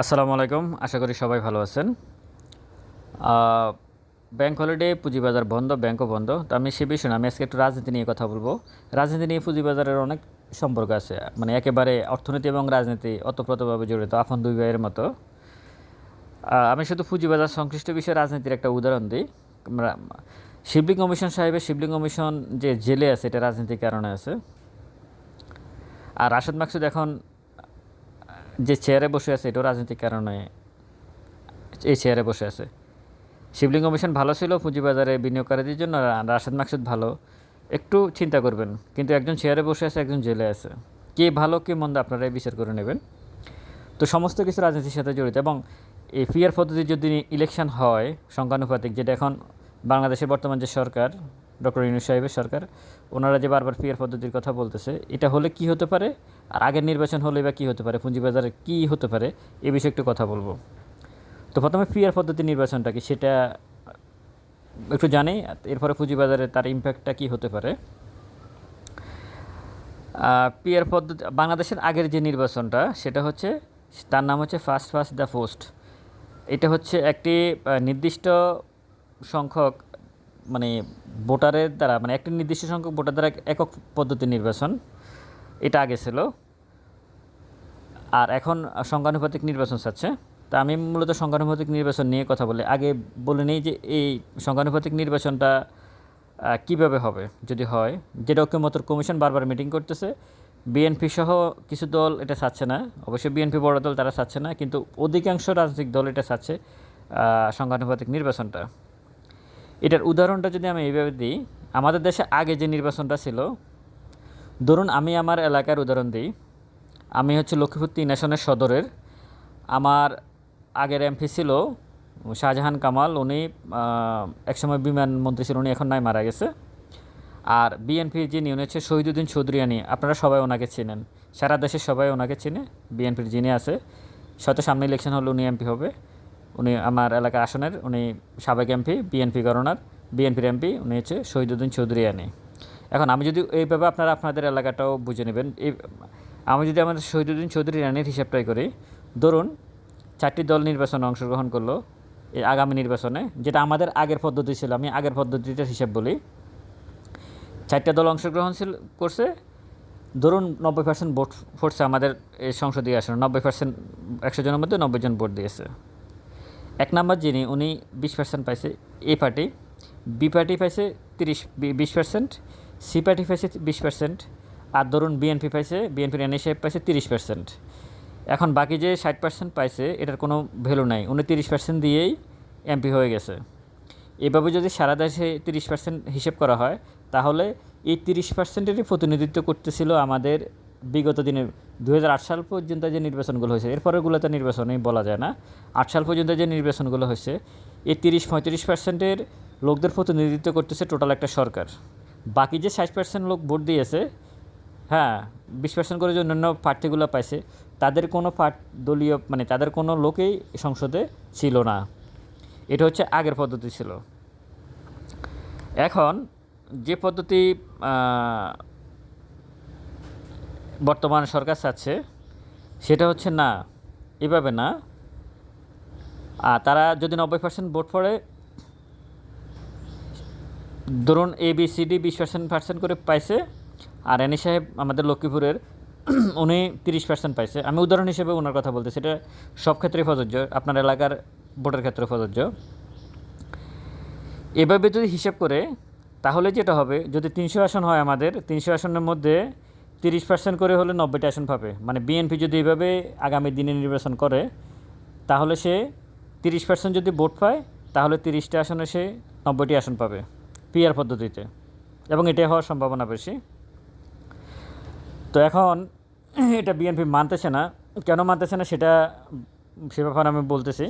আসসালামু আলাইকুম, আশা করি সবাই ভালো আছেন। ব্যাংক হলিডে পুঁজিবাজার বন্ধ ব্যাংকও বন্ধ। তো আমি সে বিষয়ে আমি আজকে একটু রাজনীতি নিয়ে কথা বলব। রাজনীতি নিয়ে পুঁজিবাজারের অনেক সম্পর্ক আছে মানে একেবারে অর্থনীতি এবং রাজনীতি অতপ্রতভাবে জড়িত, আপন দুই ভাইয়ের মতো। আমি শুধু পুঁজিবাজার সংশ্লিষ্ট বিষয়ে রাজনীতির একটা উদাহরণ দিই। শিবলিং কমিশন সাহেবের শিবলিং কমিশন যে জেলে আছে, এটা রাজনীতির কারণে আছে। আর রাশেদ মাকসুদ এখন যে চেয়ারে বসে আছে, এটাও রাজনৈতিক কারণে এই চেয়ারে বসে আছে। শিবলিং কমিশন ভালো ছিল, পুঁজিবাজারে বিনিয়োগকারীদের জন্য রাশেদ মাকসুদ ভালো। একটু চিন্তা করবেন, কিন্তু একজন চেয়ারে বসে আছে, একজন জেলে আছে। কে ভালো, কে মন্দ, আপনারাই বিচার করে নেবেন। তো সমস্ত কিছু রাজনীতির সাথে জড়িত, এবং এই পিয়ার পদ্ধতির যদি ইলেকশন হয়, সংখ্যানুপাতিক, যেটা এখন বাংলাদেশের বর্তমান যে সরকার ডক্টর ইউনুস সাহেবের সরকার, ওনারা যে বারবার পিয়ার পদ্ধতির কথা বলতেছে, এটা হলে কি হতে পারে? আর আগের নির্বাচন হলে বা কী হতে পারে? পুঁজিবাজারে কী হতে পারে? এ বিষয়ে একটু কথা বলব। তো প্রথমে পিয়ার পদ্ধতি নির্বাচনটা কি সেটা একটু জানি, এরপরে পুঁজিবাজারে তার ইম্প্যাক্টটা কী হতে পারে। পিয়ার পদ্ধতি বাংলাদেশের আগের যে নির্বাচনটা, সেটা হচ্ছে, তার নাম হচ্ছে ফার্স্ট ফার্স্ট দ্য পোস্ট এটা হচ্ছে একটি নির্দিষ্ট সংখ্যক মানে ভোটারের দ্বারা মানে একটি নির্দিষ্ট সংখ্যক ভোটার দ্বারা একক পদ্ধতি নির্বাচন, এটা আগে ছিল। আর এখন সংখ্যানুপাতিক নির্বাচন চাচ্ছে। তা আমি মূলত সংখ্যানুপাতিক নির্বাচন নিয়ে কথা বলি আগে বলে নেই যে এই সংখ্যানুপাতিক নির্বাচনটা কীভাবে হবে? যদি হয় যেটা ঐক্যমতর কমিশন বারবার মিটিং করতেছে, বিএনপি সহ কিছু দল এটা চাচ্ছে না। অবশ্যই বিএনপি বড় দল তারা চাচ্ছে না, কিন্তু অধিকাংশ রাজনৈতিক দল এটা চাচ্ছে সংখ্যানুপাতিক নির্বাচনটা। এটার উদাহরণটা যদি আমি এইভাবে দিই, আমাদের দেশে আগে যে নির্বাচনটা ছিল, ধরুন আমি আমার এলাকার উদাহরণ দিই। আমি হচ্ছে লক্ষ্মীপুর তিন আসনের সদরের। আমার আগের এমপি ছিল শাহজাহান কামাল, উনি একসময় বিমান মন্ত্রী ছিল উনি এখন নাই, মারা গেছে। আর বিএনপি যিনি, উনি হচ্ছে শহীদুদ্দিন চৌধুরিয়ানি, আপনারা সবাই ওনাকে চেনেন। সারা দেশের সবাই ওনাকে চেনে, বিএনপির যিনি আছে। হয়তো সামনে ইলেকশন হলে উনি এমপি হবে। উনি আমার এলাকার আসনের, উনি সাবেক এমপি, বিএনপি গণনার বিএনপির এমপি, উনি হচ্ছে শহীদুদ্দিন চৌধুরিয়ানি এখন আমি যদি এইভাবে আপনারা আপনাদের এলাকাটাও বুঝে নেবেন, এই আমি যদি আমাদের শহীদুদ্দিন চৌধুরী রানীর হিসাবটাই করি, ধরুন চারটি দল নির্বাচনে অংশগ্রহণ করল এই আগামী নির্বাচনে, যেটা আমাদের আগের পদ্ধতি ছিল, আমি আগের পদ্ধতিটার হিসাব বলি। চারটা দল অংশগ্রহণ ছিল, করছে, ধরুন নব্বই পার্সেন্ট ভোট পড়ছে আমাদের এই সংসদীয় আসনে, নব্বই পার্সেন্ট একশো জনের মধ্যে নব্বই জন ভোট দিয়েছে। এক নম্বর যিনি, উনি বিশ পার্সেন্ট পাইছে এ পার্টি বি পার্টি পাইছে তিরিশ বিশ পার্সেন্ট সি পার্টি পাইছে বিশ পার্সেন্ট আর ধরুন বিএনপি পাইছে বিএনপির এনএ সাহেব পাইছে তিরিশ পার্সেন্ট এখন বাকি যে ষাট পার্সেন্ট পাইছে, এটার কোনো ভ্যালু নাই। উনি তিরিশ পার্সেন্ট দিয়েই এমপি হয়ে গেছে। এভাবে যদি সারা দেশে তিরিশ পার্সেন্ট হিসেব করা হয়, তাহলে এই তিরিশ পার্সেন্টেরই প্রতিনিধিত্ব করতেছিল আমাদের বিগত দিনের দু সাল পর্যন্ত যে নির্বাচনগুলো হয়েছে এরপরেগুলোতে নির্বাচনই বলা যায় না। আট সাল পর্যন্ত যে নির্বাচনগুলো হয়েছে, এই তিরিশ পঁয়ত্রিশ পার্সেন্টের লোকদের প্রতিনিধিত্ব করতেছে টোটাল একটা সরকার। বাকি যে ষাট পার্সেন্ট লোক ভোট দিয়েছে হ্যাঁ বিশ পার্সেন্ট করে যে অন্যান্য প্রার্থীগুলো পাইছে, তাদের কোনো দলীয় মানে তাদের কোনো লোকেই সংসদে ছিল না। এটা হচ্ছে আগের পদ্ধতি ছিল। এখন যে পদ্ধতি বর্তমান সরকার চাচ্ছে, সেটা হচ্ছে না, এভাবে না। আর তারা যদি নব্বই পার্সেন্ট ভোট পড়ে, ধরুন এ বি সি ডি বিশ পার্সেন্ট পার্সেন্ট করে পাইছে, আর এনি সাহেব আমাদের লক্ষ্মীপুরের, উনি তিরিশ পার্সেন্ট পাইছে। আমি উদাহরণ হিসেবে ওনার কথা বলতে সেটা সব ক্ষেত্রেই প্রযোজ্য, আপনার এলাকার ভোটের ক্ষেত্রে প্রযোজ্য। এভাবে যদি হিসাব করে, তাহলে যেটা হবে, যদি তিনশো আসন হয় আমাদের, তিনশো আসনের মধ্যে তিরিশ পার্সেন্ট করে হলে নব্বইটা আসন পাবে। মানে বিএনপি যদি এভাবে আগামী দিনে নির্বাচন করে, তাহলে সে তিরিশ পার্সেন্ট যদি ভোট পায়, তাহলে তিরিশটা আসনে সে নব্বইটি আসন পাবে পিআর পদ্ধতিতে। এবং এটাই হওয়ার সম্ভাবনা বেশি। তো এখন এটা বিএনপি মানতেছে না। কেন মানতেছে না সেটা সে ব্যাপারে আমি বলতেছি।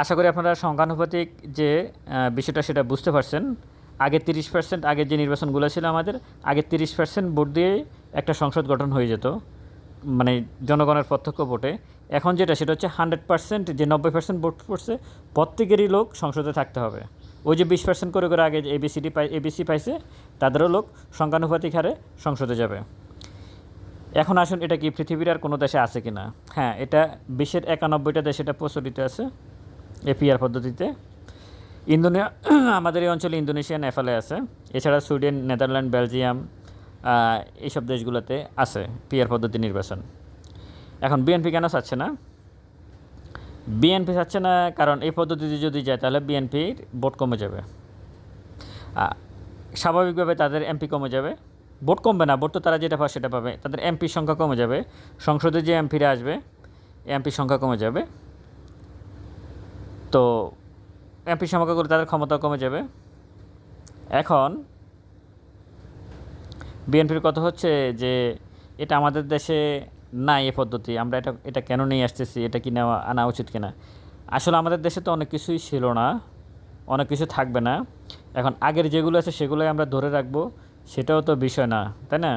আশা করি আপনারা সংখ্যানুপাতিক যে বিষয়টা সেটা বুঝতে পারছেন। আগে তিরিশ পার্সেন্ট আগের যে নির্বাচনগুলো ছিল আমাদের, আগে তিরিশ পার্সেন্ট ভোট দিয়ে একটা সংসদ গঠন হয়ে যেত মানে জনগণের প্রত্যক্ষ ভোটে। এখন যেটা, সেটা হচ্ছে হান্ড্রেড পার্সেন্ট যে নব্বই পার্সেন্ট ভোট পড়ছে, প্রত্যেকেরই লোক সংসদে থাকতে হবে। ওই যে বিশ পার্সেন্ট করে করে আগে যে এবিসিডি পাই এবিসি পাইছে, তাদেরও লোক সংখ্যানুপাতিক হারে সংসদে যাবে। এখন আসুন, এটা কি পৃথিবীর আর কোনো দেশে আছে কি না হ্যাঁ এটা বিশ্বের একানব্বইটা দেশে, এটা প্রচলিত আছে এপিআর পদ্ধতিতে। ইন্দোনেশিয়া আমাদের এই অঞ্চলে ইন্দোনেশিয়া, নেপালে আছে। এছাড়া সুইডেন, নেদারল্যান্ড, বেলজিয়াম এইসব দেশগুলোতে আছে পিআর পদ্ধতি নির্বাচন। এখন বিএনপি কেন চাচ্ছে না? বিএনপি চাচ্ছে না কারণ এই পদ্ধতিতে যদি যায়, তাহলে বিএনপির ভোট কমে যাবে। স্বাভাবিকভাবে তাদের এমপি কমে যাবে। ভোট কমবে না, ভোট তো তারা যেটা পাবে সেটা পাবে। তাদের এমপির সংখ্যা কমে যাবে। সংসদে যে এমপিরা আসবে, এমপির সংখ্যা কমে যাবে। তো এমপি সংখ্যা করে তাদের ক্ষমতা কমে যাবে। এখন বিএনপির কথা হচ্ছে যে এটা আমাদের দেশে নাই এ পদ্ধতি, আমরা এটা এটা কেন নিয়ে আসতেছি, এটা কি নেওয়া, আনা উচিত কিনা? আসলে আমাদের দেশে তো অনেক কিছুই ছিল না, অনেক কিছু থাকবে না। এখন আগের যেগুলো আছে সেগুলোই আমরা ধরে রাখব, সেটাও তো বিষয় না, তাই না?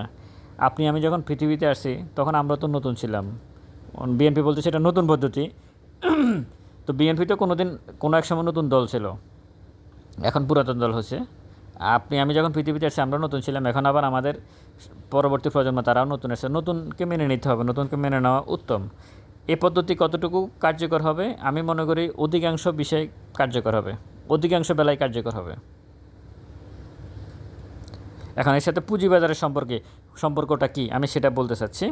আপনি, আমি যখন পৃথিবীতে আসছি তখন আমরা তো নতুন ছিলাম। বিএনপি বলতে সেটা নতুন পদ্ধতি। তো বিএনপি তো কোনো দিন কোনো এক সময় নতুন দল ছিল। এখন পুরাতন দল হচ্ছে। আপনি, আমি যখন পৃথিবীতে আসছি আমরা নতুন ছিলাম। এখন আবার আমাদের পরবর্তী প্রজন্ম, তারাও নতুন এসেছে নতুনকে মেনে নিতে হবে, নতুনকে মেনে নেওয়া উত্তম। এই পদ্ধতি কতটুকু কার্যকর হবে? আমি মনে করি অধিকাংশ বিষয় কার্যকর হবে। অধিকাংশ বেলায় কার্যকর হবে। এখন এর সাথে পুঁজিবাজারের সম্পর্কে, সম্পর্কটা কি? আমি সেটা বলতে চাচ্ছি।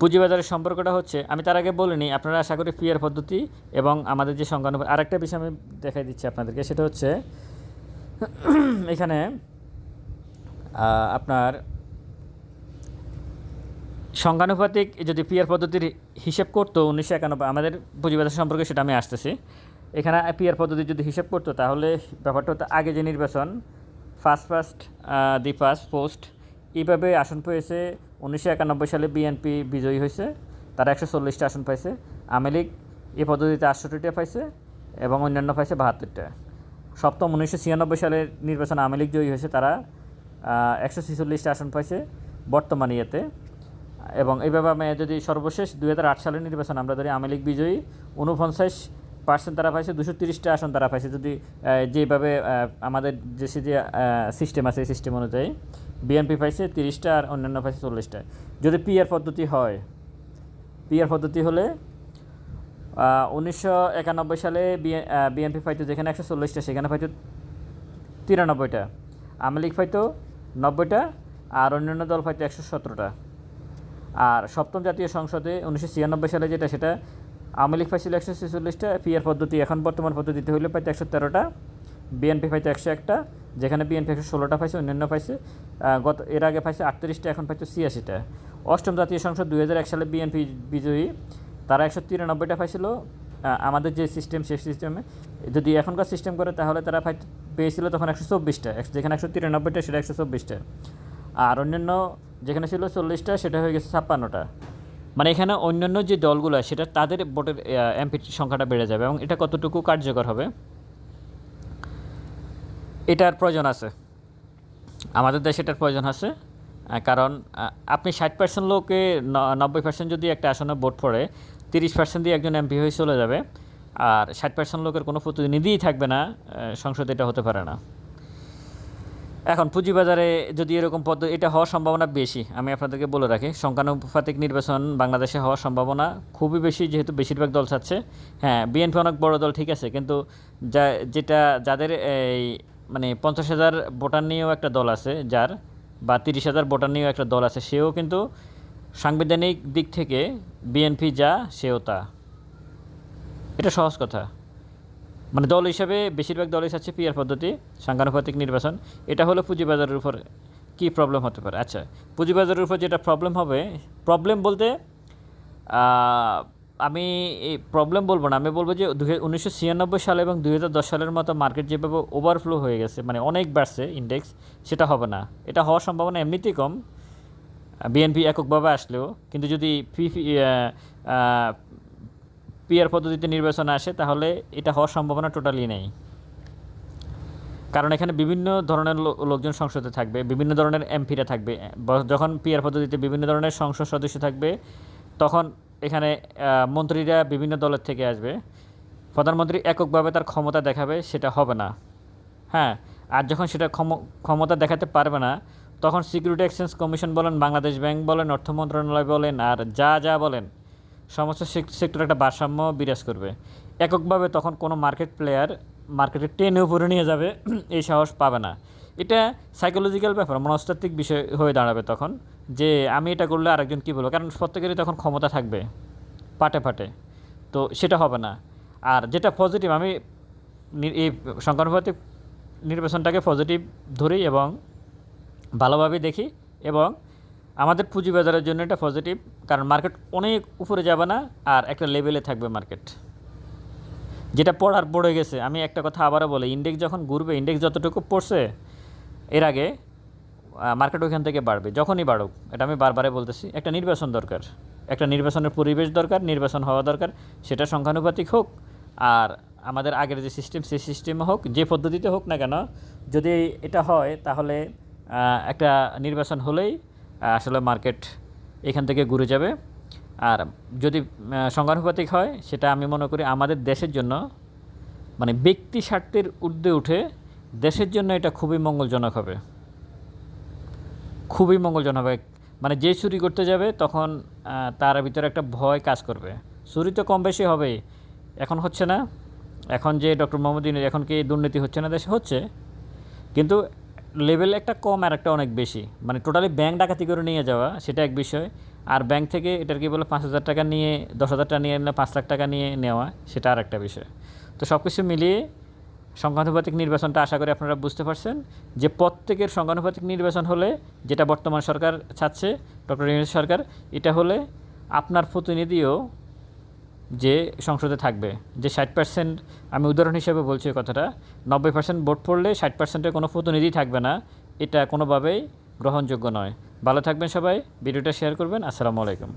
পুঁজিবাজারের সম্পর্কটা হচ্ছে, আমি তার আগে বলিনি, আপনারা আশা করি পিয়ার পদ্ধতি এবং আমাদের যে সংখ্যানুপাত আরেকটা বিষয় আমি দেখাই দিচ্ছি আপনাদেরকে, সেটা হচ্ছে, এখানে আপনার সংখ্যানুপাতিক যদি পিয়ার পদ্ধতির হিসেব করতো উনিশশো একানব্বই, আমাদের পুঁজিবাজার সম্পর্কে সেটা আমি আসতেছি। এখানে পিয়ার পদ্ধতি যদি হিসেব করতো, তাহলে ব্যাপারটা হতো আগে যে নির্বাচন first first the first post এইভাবে আসন পেয়েছে উনিশশো একানব্বই সালে বিএনপি বিজয়ী হয়েছে। তারা একশো চল্লিশটা আসন পাইছে। আওয়ামী লীগ এই পদ্ধতিতে আটষট্টিটা পাইছে এবং অন্যান্য পাইছে বাহাত্তরটা। সপ্তম উনিশশো ছিয়ানব্বই সালের নির্বাচন আওয়ামী লীগ জয়ী হয়েছে, তারা একশো ছেচল্লিশটা আসন পাইছে বর্তমান ইয়েতে। এবং এইভাবে আমি যদি সর্বশেষ দু হাজার আট সালের নির্বাচন আমরা ধরি, আওয়ামী লীগ বিজয়ী উনপঞ্চাশ পার্সেন্ট তারা পাইছে, দুশো তিরিশটা আসন তারা পাইছে। যদি যেভাবে আমাদের দেশে যে সিস্টেম আছে, এই সিস্টেম অনুযায়ী বিএনপি পাইছে তিরিশটা আর অন্যান্য পাইছে চল্লিশটা। যদি পিআর পদ্ধতি হয় পিআর পদ্ধতি হলে উনিশশো একানব্বই সালে বিএনপি পাইতো যেখানে একশো চল্লিশটা, সেখানে পাইতো তিরানব্বইটা। আওয়ামী লীগ পাইতো নব্বইটা আর অন্যান্য দল পাইতো একশো সতেরোটা। আর সপ্তম জাতীয় সংসদে উনিশশো ছিয়ানব্বই সালে যেটা, সেটা আওয়ামী লীগ পাইছিল একশো ছেচল্লিশটা পিআর পদ্ধতি এখন বর্তমান পদ্ধতিতে হইলে পাইতো একশো তেরোটা বিএনপি পাইতো একশো একটা যেখানে বিএনপি একশো ষোলোটা পাইছে, অন্যান্য পাইছে গত, এর আগে পাইছে আটত্রিশটা, এখন পাইছে ছিয়াশিটা। অষ্টম জাতীয় সংসদ দুই হাজার এক সালে বিএনপি বিজয়ী, তারা একশো তিরানব্বইটা পাইছিল। আমাদের যে সিস্টেম সেই সিস্টেমে যদি এখনকার সিস্টেম করে, তাহলে তারা পেয়েছিল তখন একশো চব্বিশটা যেখানে একশো তিরানব্বইটা, সেটা একশো চব্বিশটা। আর অন্যান্য যেখানে ছিল চল্লিশটা, সেটা হয়ে গেছে ছাপ্পান্নটা। মানে এখানে অন্যান্য যে দলগুলো সেটা তাদের ভোটের এমপি সংখ্যাটা বেড়ে যাবে এবং এটা কতটুকু কার্যকর হবে? এটার প্রয়োজন আছে। আমাদের দেশে এটার প্রয়োজন আছে কারণ আপনি ষাট পার্সেন্ট লোকে নব্বই পার্সেন্ট যদি একটা আসনে ভোট পড়ে, তিরিশ পার্সেন্ট দিয়ে একজন এমপি হয়ে চলে যাবে, আর ষাট পার্সেন্ট লোকের কোনো প্রতিনিধিই থাকবে না সংসদে এটা হতে পারে না। এখন পুঁজিবাজারে যদি এরকম পদ্ধতি এটা হওয়ার সম্ভাবনা বেশি, আমি আপনাদেরকে বলে রাখি, সংখ্যানুপাতিক নির্বাচন বাংলাদেশে হওয়ার সম্ভাবনা খুবই বেশি, যেহেতু বেশিরভাগ দল চাচ্ছে। হ্যাঁ বিএনপি অনেক বড় দল, ঠিক আছে, কিন্তু যা, যেটা যাদের এই মানে পঞ্চাশ হাজার ভোটার নিয়েও একটা দল আছে যার বা তিরিশ হাজার ভোটার নিয়েও একটা দল আছে, সেও কিন্তু সাংবিধানিক দিক থেকে বিএনপি যা, সেও তা। এটা সহজ কথা। মানে দল হিসাবে বেশিরভাগ দলই চাচ্ছে পিয়ার পদ্ধতি, সাংখ্যানুপাতিক নির্বাচন। এটা হলো পুঁজিবাজারের উপর কী প্রবলেম হতে পারে? আচ্ছা পুঁজিবাজারের উপর যেটা প্রবলেম হবে প্রবলেম বলতে আমি এই প্রবলেম বলব না। আমি বলব যে দু উনিশশো সাল এবং দুই হাজার দশ সালের মতো মার্কেট যেভাবে ওভারফ্লো হয়ে গেছে মানে অনেক বাড়ছে ইন্ডেক্স সেটা হবে না। এটা হওয়ার সম্ভাবনা এমনিতেই কম। বিএনপি এককভাবে আসলেও, কিন্তু যদি পি পিআর পদ্ধতিতে নির্বাচন আসে, তাহলে এটা হওয়ার সম্ভাবনা টোটালি নেই। কারণ এখানে বিভিন্ন ধরনের লোকজন সংসদে থাকবে, বিভিন্ন ধরনের এমপিরা থাকবে। যখন পিআর পদ্ধতিতে বিভিন্ন ধরনের সংসদ সদস্য থাকবে, তখন এখানে মন্ত্রীরা বিভিন্ন দলের থেকে আসবে। প্রধানমন্ত্রী এককভাবে তার ক্ষমতা দেখাবে, সেটা হবে না। হ্যাঁ আর যখন সেটা ক্ষম- ক্ষমতা দেখাতে পারবে না, তখন সিকিউরিটি এক্সচেঞ্জ কমিশন বলেন, বাংলাদেশ ব্যাংক বলেন, অর্থ মন্ত্রণালয় বলেন, আর যা যা বলেন, সমস্ত সেক্টর একটা ভারসাম্য বিরাজ করবে। এককভাবে তখন কোনো মার্কেট প্লেয়ার মার্কেটে টেনে উপরে নিয়ে যাবে, এই সাহস পাবে না। এটা সাইকোলজিক্যাল ব্যাপার, মনস্তাত্ত্বিক বিষয় হয়ে দাঁড়াবে তখন। যে আমি এটা করলে আরেকজন কী বলব? কারণ প্রত্যেকেরই তখন ক্ষমতা থাকবে, পাটে পাটে। তো সেটা হবে না। আর যেটা পজিটিভ আমি এই সংখ্যানুপাতিক নির্বাচনটাকে পজিটিভ ধরি এবং ভালোভাবে দেখি এবং আমাদের পুঁজিবাজারের জন্য এটা পজিটিভ কারণ মার্কেট অনেক উপরে যাবে না আর একটা লেভেলে থাকবে মার্কেট যেটা পড়ার পড়ে গেছে। আমি একটা কথা আবারও বলি ইন্ডেক্স যখন ঘুরবে ইন্ডেক্স যতটুকু পড়ছে, এর আগে মার্কেট ওইখান থেকে বাড়বে, যখনই বাড়ুক, এটা আমি বারবারে বলতেছি, একটা নির্বাচন দরকার। একটা নির্বাচনের পরিবেশ দরকার, নির্বাচন হওয়া দরকার, সেটা সংখ্যানুপাতিক হোক, আর আমাদের আগের যে সিস্টেম সেই সিস্টেমে হোক, যে পদ্ধতিতে হোক না কেন, যদি এটা হয়, তাহলে একটা নির্বাচন হলেই আসলে মার্কেট এখান থেকে ঘুরে যাবে। আর যদি সংখ্যানুপাতিক হয়, সেটা আমি মনে করি আমাদের দেশের জন্য মানে ব্যক্তি স্বার্থের ঊর্ধ্বে উঠে, দেশের জন্য এটা খুবই মঙ্গলজনক হবে। খুবই মঙ্গলজনক হবে মানে যে চুরি করতে যাবে, তখন তার ভিতরে একটা ভয় কাজ করবে। চুরি তো কম বেশি হবেই। এখন হচ্ছে না। এখন যে ডক্টর মোহাম্মদ এখন কি দুর্নীতি হচ্ছে না দেশে? হচ্ছে। কিন্তু লেভেল একটা কম আর একটা অনেক বেশি। মানে টোটালি ব্যাংক ডাকাতি করে নিয়ে যাওয়া, সেটা এক বিষয়। আর ব্যাংক থেকে এটার কি বলে, পাঁচ হাজার টাকা নিয়ে, দশ হাজার টাকা নিয়ে পাঁচ লাখ টাকা নিয়ে নেওয়া, সেটা আর একটা বিষয়। তো সব কিছু মিলিয়ে সংখ্যানুপাতিক নির্বাচনটা আশা করি আপনারা বুঝতে পারছেন। যে প্রত্যেকের সংখ্যানুপাতিক নির্বাচন হলে, যেটা বর্তমান সরকার চাচ্ছে, ডক্টর ইউনুস সরকার, এটা হলে আপনার প্রতিনিধিও যে সংসদে থাকবে, যে ষাট পার্সেন্ট আমি উদাহরণ হিসেবে বলছি এই কথাটা, নব্বই পার্সেন্ট ভোট পড়লে ষাট পার্সেন্টের কোনো প্রতিনিধি থাকবে না, এটা কোনোভাবেই গ্রহণযোগ্য নয়। ভালো থাকবেন সবাই, ভিডিওটা শেয়ার করবেন, আসসালামু আলাইকুম।